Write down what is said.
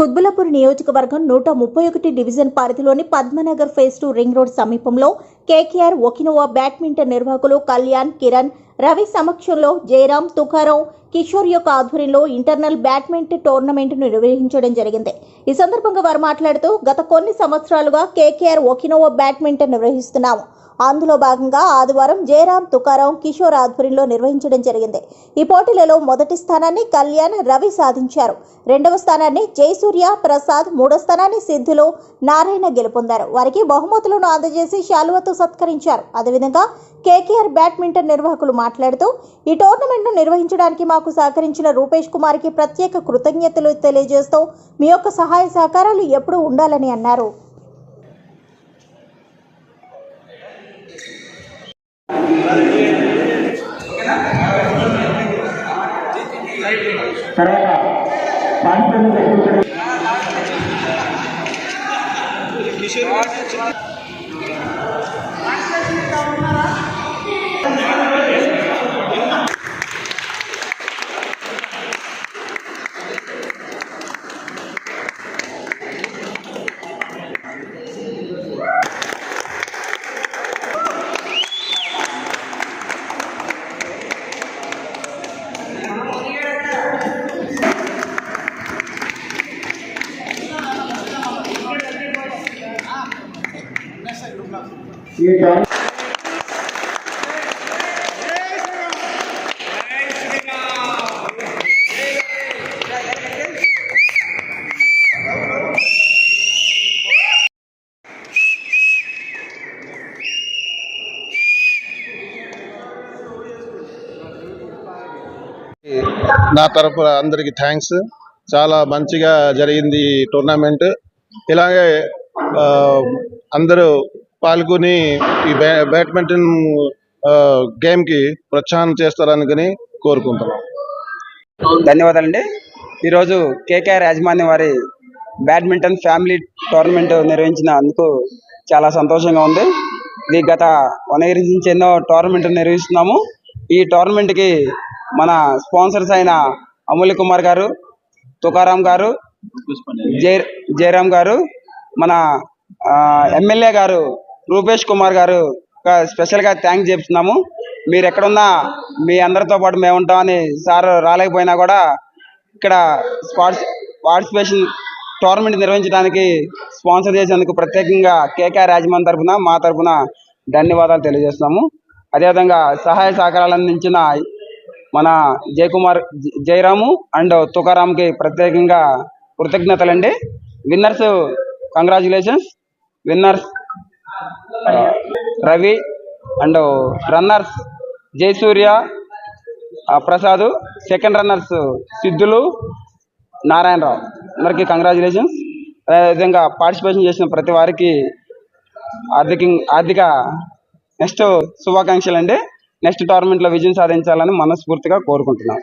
కుత్బులాపూర్ నియోజకవర్గం నూట ముప్పై ఒకటి డివిజన్ పరిధిలోని Padmanagar phase two ring road సమీపంలో కేకేఆర్ ఒకినోవా బ్యాడ్మింటన్ నిర్వాహకులు కళ్యాణ్ కిరణ్ రవి సమక్షంలో జయరాం తుకారాం కిషోర్ యొక్క ఆధ్వర్యంలో ఇంటర్నల్ బ్యాడ్మింటన్ టోర్నమెంట్ను నిర్వహించడం జరిగింది. ఈ సందర్భంగా వారు మాట్లాడుతూ గత కొన్ని సంవత్సరాలుగా కేకేఆర్ ఒకినోవా బ్యాడ్మింటన్ నిర్వహిస్తున్నాము. అందులో భాగంగా ఆదివారం జయరాం తుకారాం కిషోర్ ఆధ్వర్యంలో నిర్వహించడం జరిగింది. ఈ పోటీలలో మొదటి స్థానాన్ని కళ్యాణ్ రవి సాధించారు. రెండవ స్థానాన్ని జయసూర్య ప్రసాద్ మూడో స్థానాన్ని సిద్ధులు నారాయణ గెలుపొందారు. వారికి బహుమతులను అందజేసి శాలువతో సత్కరించారు. అదేవిధంగా కేకేఆర్ బ్యాడ్మింటన్ నిర్వాహకులు మాట్లాడుతూ ఈ టోర్నమెంట్ను నిర్వహించడానికి మాకు సహకరించిన రూపేష్ కుమార్కి ప్రత్యేక కృతజ్ఞతలు తెలియజేస్తూ మీ యొక్క సహాయ సహకారాలు ఎప్పుడూ ఉండాలని అన్నారు. తర్వాత ఈ నా తరఫున అందరికి థ్యాంక్స్ చాలా మంచిగా జరిగింది టోర్నమెంట్ ఇలాగే అందరూ పాల్గొని ఈ బ్యా- బ్యాడ్మింటన్ గేమ్ గేమ్కి ప్రోత్సాహం చేస్తారనుకుని కోరుకుంటున్నాం. ధన్యవాదాలండి. ఈరోజు కేకేఆర్ యాజమాన్యం వారి బ్యాడ్మింటన్ ఫ్యామిలీ టోర్నమెంట్ నిర్వహించినందుకు చాలా సంతోషంగా ఉంది. ఇది గత వన్ ఇయర్ నుంచి ఎన్నో టోర్నమెంట్ నిర్వహిస్తున్నాము. ఈ టోర్నమెంట్కి మన స్పాన్సర్స్ అయిన అమూల్య కుమార్ గారు తుకారాం గారు జయ జయరాం గారు మన ఎమ్మెల్యే గారు రూపేష్ కుమార్ గారు స్పెషల్గా థ్యాంక్స్ చెప్తున్నాము. మీరు ఎక్కడున్నా మీ అందరితో పాటు మేము ఉంటామని సార్ రాలేకపోయినా కూడా ఇక్కడ స్పాట్స్ పార్టిసిపేషన్ టోర్నమెంట్ నిర్వహించడానికి స్పాన్సర్ చేసేందుకు ప్రత్యేకంగా కేకేఆర్ రాజమాన్ తరఫున మా తరఫున ధన్యవాదాలు తెలియజేస్తున్నాము. అదేవిధంగా సహాయ సహకారాలు అందించిన మన జయకుమార్ జ- జయరాము అండ్ తుకారాంకి ప్రత్యేకంగా కృతజ్ఞతలండి. Winners congratulations winners Ravi and runners Jayasuriya Prasadu Prasad second runners Siddhulu Narayanarao. అందరికీ కంగ్రాచులేషన్స్ అదేవిధంగా పార్టిసిపేషన్ చేసిన ప్రతి వారికి ఆర్థిక ఆర్థిక నెక్స్ట్ శుభాకాంక్షలు అండి నెక్స్ట్ టోర్నమెంట్లో విజయం సాధించాలని మనస్ఫూర్తిగా కోరుకుంటున్నాం.